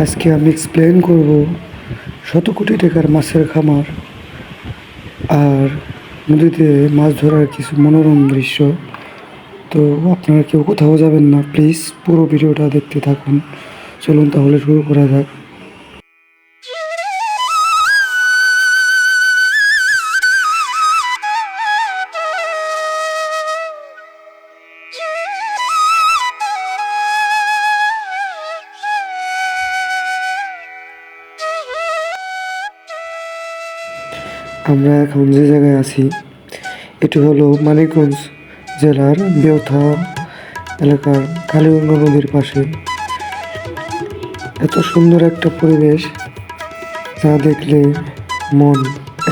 আজকে আমি এক্সপ্লেন করব শত কোটি টাকার মাছের খামার আর নদীতে মাছ ধরার কিছু মনোরম দৃশ্য। তো আপনারা কেউ কোথাও যাবেন না প্লিজ পুরো ভিডিওটা দেখতে থাকুন। চলুন তাহলে শুরু করা যাক। আমরা এখন যে জায়গায় আছি, এটি হলো মানিকগঞ্জ জেলার বেউথা এলাকার কালীগঙ্গা নদীর পাশে। এত সুন্দর একটা পরিবেশ যা দেখলে মন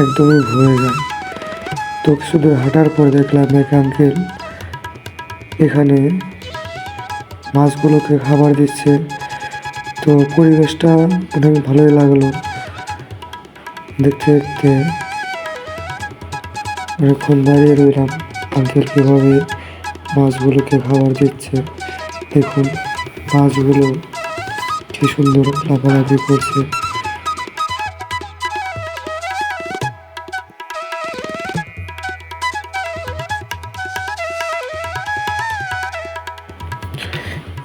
একদমই ভরে যায়। তো দূর হাঁটার পর দেখলাম এক আঙ্কেল এখানে মাছগুলোকে খাবার দিচ্ছে। তো পরিবেশটা অনেক ভালোই লাগল। দেখতে দেখতে অনেকক্ষণ দাঁড়িয়ে রইলাম আঙ্কেল কীভাবে মাছগুলোকে খাবার দিচ্ছে? দেখুন মাছগুলো কি সুন্দর লাফালাফি করছে।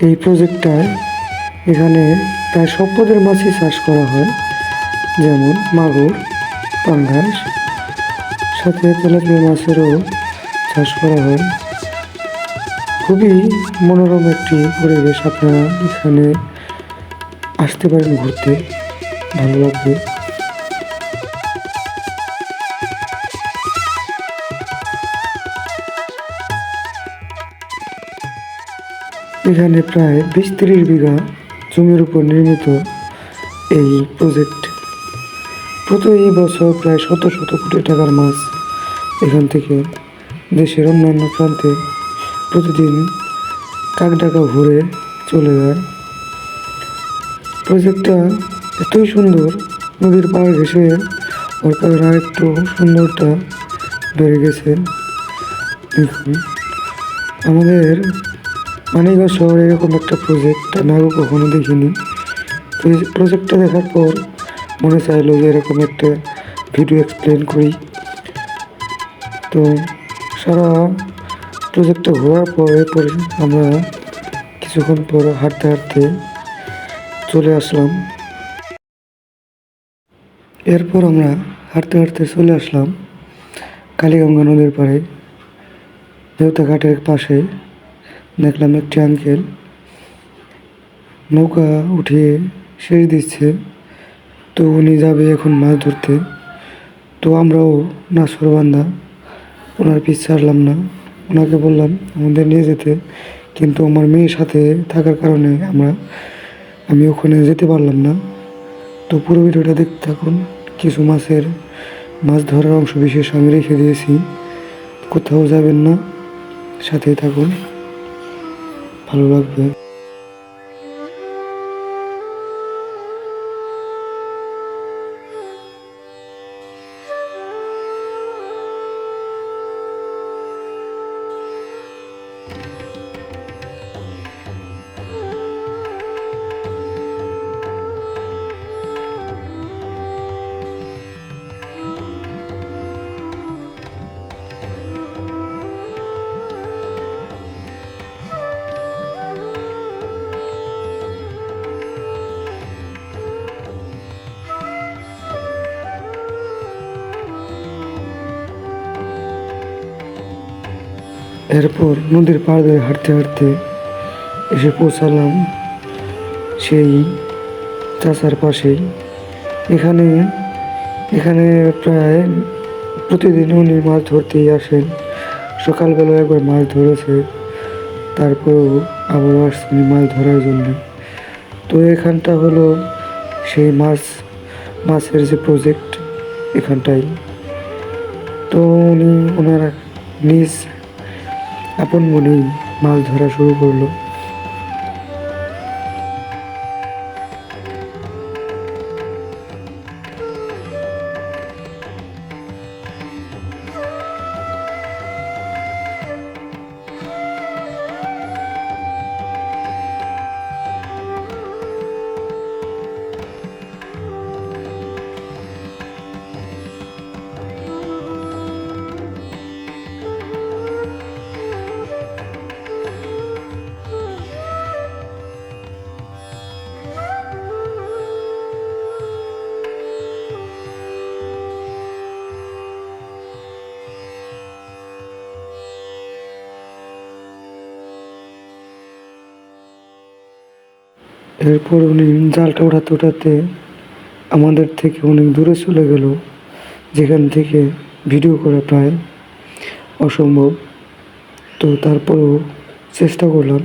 এই প্রজেক্টটায় এখানে প্রায় সব পদের মাছই চাষ করা হয়। যেমন মাগুর, পাঙ্গাস সাথে তেলাপিয়া মাছেরও চাষ করা হয়। খুবই মনোরম একটি পরিবেশ আপনারা এখানে আসতে পারেন ঘুরতে। ভালো লাগবে। এখানে প্রায় বিশ তিরিশ বিঘা জমির উপর নির্মিত এই প্রজেক্ট। প্রতি বছর প্রায় শত শত কোটি টাকার মাছ এখান থেকে দেশের অন্যান্য প্রান্তে প্রতিদিন কাকডাকা ঘুরে চলে যায়। প্রজেক্টটা এতই সুন্দর, নদীর পাড় ঘেসে ওর কারণে আরেকটু সুন্দরটা বেড়ে গেছে। আমাদের মানিকগঞ্জ শহরে এরকম একটা প্রজেক্ট আমি কখনো দেখিনি। প্রজেক্টটা দেখার পর মনে চাইলো যে এরকম একটা ভিডিও এক্সপ্লেন করি। তো সারা প্রজেক্টটা ঘোরার পরে পরে আমরা কিছুক্ষণ পর হাঁটতে হাঁটতে চলে আসলাম। এরপর আমরা হাঁটতে হাঁটতে চলে আসলাম কালীগঙ্গা নদীর পাড়ে। দেবতা ঘাটের পাশে দেখলাম একটি আঙ্কেল নৌকা উঠিয়ে সেচ দিচ্ছে, তো উনি যাবে এখন মাছ ধরতে। তো আমরাও নাসরবান্ধা ওনার পিছ ছাড়লাম না। ওনাকে বললাম, আমাদের নিয়ে যেতে। কিন্তু আমার মেয়ের সাথে থাকার কারণে আমরা, আমি ওখানে যেতে পারলাম না। তো পুরো ভিডিওটা দেখতে থাকুন। কিছু মাছের, মাছ ধরার অংশ বিশেষ আমি রেখে দিয়েছি। কোথাও যাবেন না। সাথেই থাকুন। ভালো লাগবে। এরপর নদীর পাড় ধরে হাঁটতে হাঁটতে এসে পৌঁছালাম সেই চাষার পাশেই। এখানে এখানে প্রায় প্রতিদিন উনি মাছ ধরতেই আসেন। সকালবেলা একবার মাছ ধরেছে তারপরেও আবারও আসছে উনি মাছ ধরার জন্য। তো এখানটা হলো সেই মাছ, মাছের যে প্রজেক্ট এখানটাই। তো উনি ওনার নিজ আপন মনেই মাছ ধরা শুরু করল। এরপর উনি জালটা ওঠাতে ওঠাতে আমাদের থেকে অনেক দূরে চলে গেল, যেখান থেকে ভিডিও করা প্রায় অসম্ভব। তো তারপরেও চেষ্টা করলাম।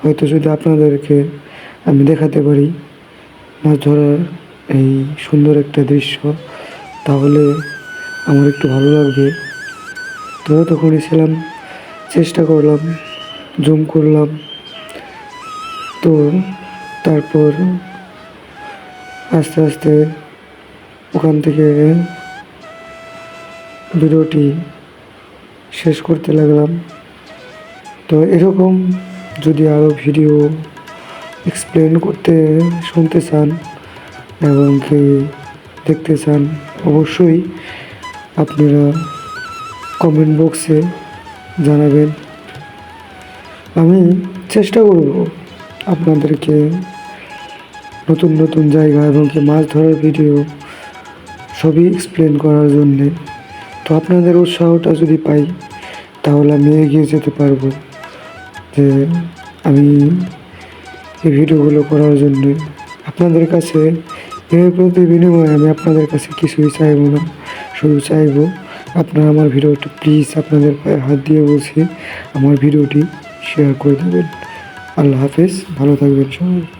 হয়তো যদি আপনাদেরকে আমি দেখাতে পারি মাছ ধরার এই সুন্দর একটা দৃশ্য, তাহলে আমার একটু ভালো লাগবে। তো তখনই ছিলাম চেষ্টা করলাম, জুম করলাম। তো তারপর আস্তে আস্তে ওখান থেকে ভিডিওটি শেষ করতে লাগলাম। তো এরকম যদি আরও ভিডিও এক্সপ্লেন করতে শুনতে চান এবং কি দেখতে চান, অবশ্যই আপনারা কমেন্ট বক্সে জানাবেন। আমি চেষ্টা করব আপনাদেরকে নতুন নতুন জায়গা এবং কি মাছ ধরার ভিডিও সবই এক্সপ্লেন করার জন্যে। তো আপনাদের উৎসাহটা যদি পাই, তাহলে আমি এগিয়ে যেতে পারব যে আমি এই ভিডিওগুলো করার জন্য। আপনাদের কাছে এর প্রতি বিনিময়ে আমি আপনাদের কাছে কিছুই চাইব না, শুধু চাইব আপনারা আমার ভিডিওটি প্লিজ আপনাদের পায়ে হাত দিয়ে বলছি, আমার ভিডিওটি শেয়ার করে দেবেন। আল্লাহ হাফেজ, ভালো থাকবেন সবাই।